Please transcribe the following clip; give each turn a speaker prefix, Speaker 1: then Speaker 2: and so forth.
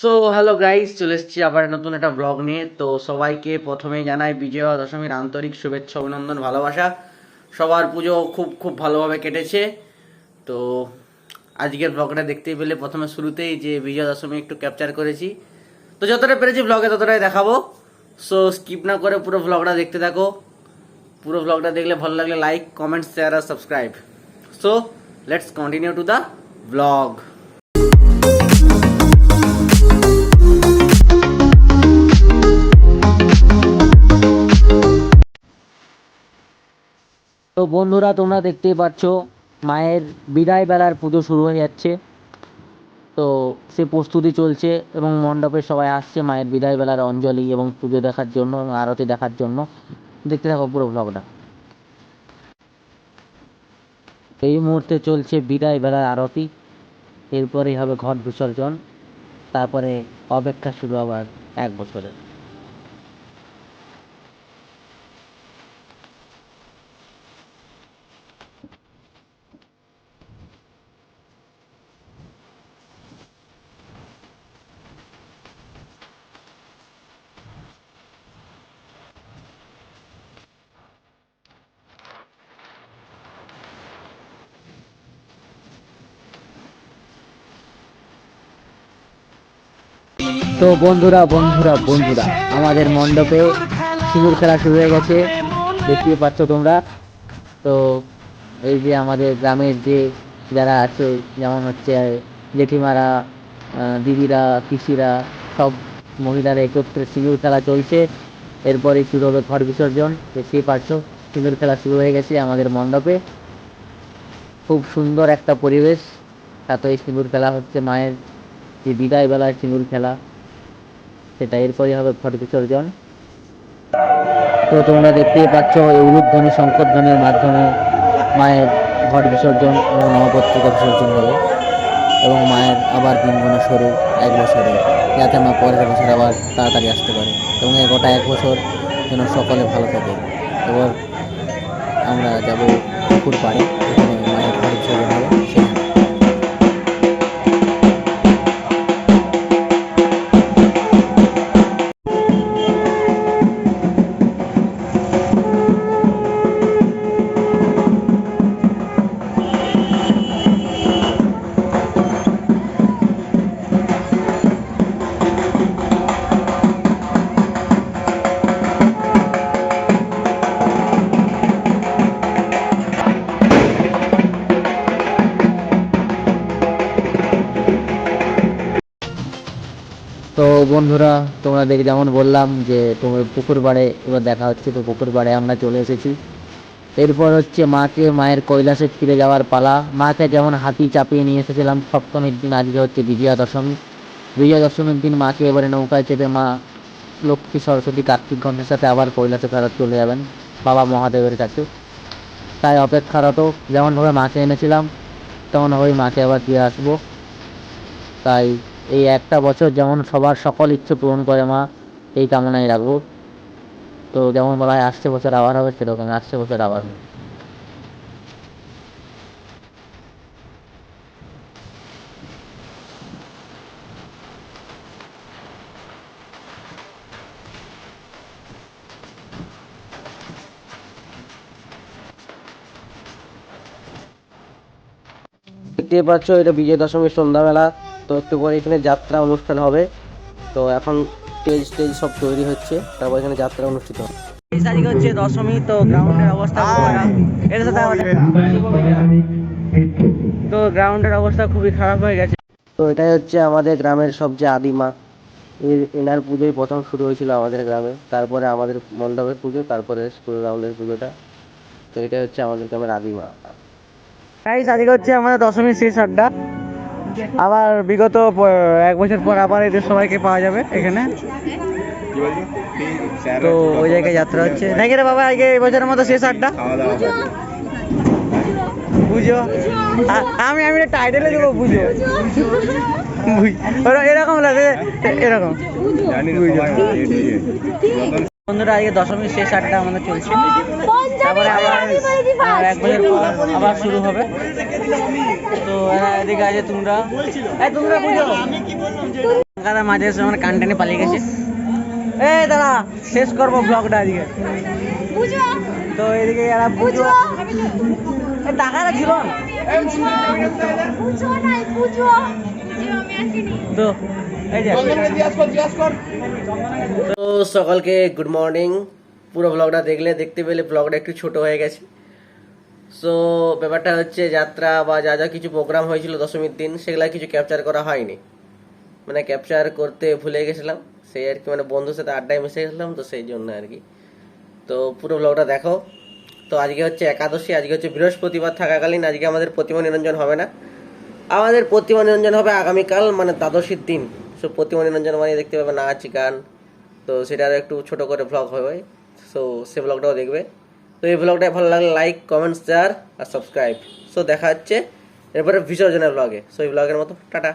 Speaker 1: So hello guys চলে এসেছি আবার নতুন একটা ব্লগ নিয়ে। তো সবাইকে প্রথমেই জানাই বিজয়া দশমীর আন্তরিক শুভেচ্ছা, অভিনন্দন, ভালোবাসা। সবার পুজো খুব খুব ভালোভাবে কেটেছে। তো আজকের ব্লগটা দেখতেই পেলে প্রথমে শুরুতেই যে বিজয়া দশমী একটু ক্যাপচার করেছি। তো যতটা পেরেছি ব্লগে ততটাই দেখাবো। সো স্কিপ না করে পুরো ব্লগটা দেখতে থাকো। পুরো ব্লগটা দেখলে ভালো লাগলে like comment share R subscribe so let's continue to the vlog তো বন্ধুরা, তোমরা দেখতেই পাচ্ছ, মায়ের বিদায় বেলার পুজো শুরু হয়ে যাচ্ছে। তো সে প্রস্তুতি চলছে এবং মণ্ডপে সবাই আসছে মায়ের বিদায় বেলার অঞ্জলি এবং পুজো দেখার জন্য এবং আরতি দেখার জন্য। দেখতে থাকো পুরো ব্লগটা এই মুহূর্তে চলছে বিদায় বেলার আরতি। এরপরেই হবে ঘট বিসর্জন। তারপরে অপেক্ষা শুরু আবার এক বছরের। তো বন্ধুরা বন্ধুরা বন্ধুরা, আমাদের মণ্ডপে সিঁদুর খেলা শুরু হয়ে গেছে। দেখতে পাচ্ছ তোমরা। তো এই যে আমাদের গ্রামের যে যারা আছে, যেমন হচ্ছে, জেঠিমারা দিদিরা, পিসিরা, সব মহিলারা একত্রে সিঁদুর খেলা চলছে। এরপরে শুরু হবে ঘর বিসর্জন। দেখতেই পাচ্ছ সিঁদুর খেলা শুরু হয়ে গেছে আমাদের মণ্ডপে। খুব সুন্দর একটা পরিবেশ। এত এই সিঁদুর খেলা হচ্ছে, মায়ের যে বিদায় বেলার সিঁদুর খেলা। সেটা এরপরই হবে ঘট বিসর্জন তো তোমরা দেখতেই পাচ্ছ, এই উলুধ্বনি শঙ্করধ্বনির মাধ্যমে মায়ের ঘট বিসর্জন এবং নবপত্রিকা বিসর্জন হবে এবং মায়ের আবার দিন গোনা শুরু এক বছরে, যাতে মা পরের বছর আবার তাড়াতাড়ি আসতে পারে এবং এই গোটা এক বছর যেন সকলে ভালো থাকে। এবার আমরা যাব পুকুর পাড়ে তো বন্ধুরা তোমরা দেখে যেমন বললাম যে তোমার পুকুর পাড়ে এবার দেখা হচ্ছে, তো পুকুর পাড়ে আমরা চলে এসেছি। এরপর হচ্ছে মাকে, মায়ের কৈলাসে ফিরে যাওয়ার পালা। মাকে যেমন হাতি চাপিয়ে নিয়ে এসেছিলাম, সপ্তমীর দিন আজকে হচ্ছে বিজয়া দশমী বিজয়া দশমীর দিন মাকে এবারে নৌকায় চেপে মা লক্ষ্মী সরস্বতী কার্তিক গণের সাথে আবার কৈলাসে ফেরত চলে যাবেন, বাবা মহাদেবের কাছে। তাই অপেক্ষারত, যেমনভাবে মাকে এনেছিলাম, তেমনভাবেই মাকে আবার ফিরে আসব। তাই এই একটা বছর যেমন সবার সকল ইচ্ছে পূরণ করে মা, এই কামনাই রাখব তো যেমন বলা হয়, আসছে বছর আবার হবে, সেরকম আসছে বছর আবার হবে। দেখতে পাচ্ছ, এটা বিজয় দশমীর সন্ধ্যাবেলা তো একটু পরে এখানে যাত্রা অনুষ্ঠান হবে। তো এখন স্টেজ স্টেজ সব তৈরি হচ্ছে। তারপর এখানে যাত্রা অনুষ্ঠিত হবে। এই তারিখ হচ্ছে দশমী তো গ্রাউন্ডের অবস্থা। এর সাথে তো গ্রাউন্ডের অবস্থা খুবই খারাপ হয়ে গেছে। তো এটাই হচ্ছে আমাদের গ্রামের সবচেয়ে আদিমা এর এনার পুজোই প্রথম শুরু হয়েছিল আমাদের গ্রামে। তারপরে আমাদের মণ্ডপের পুজো তারপরে স্কুল গ্রাউন্ডের পুজোটা। তো এটাই হচ্ছে আমাদের গ্রামের আদিমা গাইস আজকে হচ্ছে আমাদের দশমীর শেষ আড্ডা আবার বিগত এক বছর পর আবার এদের সবাইকে পাওয়া যাবে এখানে। তো ওই জায়গায় যাত্রা হচ্ছে। নাকি রে বাবা আজকে এই বছরের মতো শেষ আড্ডা। বুঝো আমি আমি টাইটেলে দেবো বুঝো এরকম লাগে এরকম। বন্ধুরা আজকে দশমীর শেষ আড্ডা আমাদের চলছে। তারপরে আবার এক বছর আবার শুরু হবে। তো এরা এদিকে আছে তোমরা। এই তোমরা বুঝো। মাঝে এসে আমার কান টেনে পালিয়ে গেছে। এই দাদা শেষ করব ব্লগটা আজকে তো এদিকে এরা
Speaker 2: বুঝো।
Speaker 1: এই টাকাটা না।
Speaker 2: বুঝো। নাই বুঝো। যে আমি আসিনি
Speaker 1: তো তো সকলকে গুড মর্নিং। পুরো ব্লগটা দেখলে দেখতে পেলে ব্লগটা একটু ছোট হয়ে গেছে। সো ব্যাপারটা হচ্ছে যাত্রা বা যা যা কিছু প্রোগ্রাম হয়েছিল দশমীর দিন সেগুলা কিছু ক্যাপচার করা হয়নি। মানে ক্যাপচার করতে ভুলে গেছিলাম, সেই আর কি মানে বন্ধুর সাথে আড্ডায় মিশে গেছিলাম, তো সেই জন্য আর কি। তো পুরো ব্লগটা দেখো। তো আজকে হচ্ছে একাদশী, আজকে হচ্ছে বৃহস্পতিবার থাকাকালীন আজকে আমাদের প্রতিমা নিরঞ্জন হবে না। আমাদের প্রতিমা নিরঞ্জন হবে আগামীকাল মানে দ্বাদশীর দিন। সো প্রতিমা নিরঞ্জন মানে দেখতে পাবে নাচ, গান। তো সেটার একটু ছোট করে ব্লগ হবে। সো সে ব্লগটাও দেখবে। তো এই ব্লগটা ভালো লাগলে লাইক কমেন্ট শেয়ার আর সাবস্ক্রাইব সো দেখা হচ্ছে এরপরে বিসর্জনের ব্লগে সো এই ব্লগের মতো। টাটা।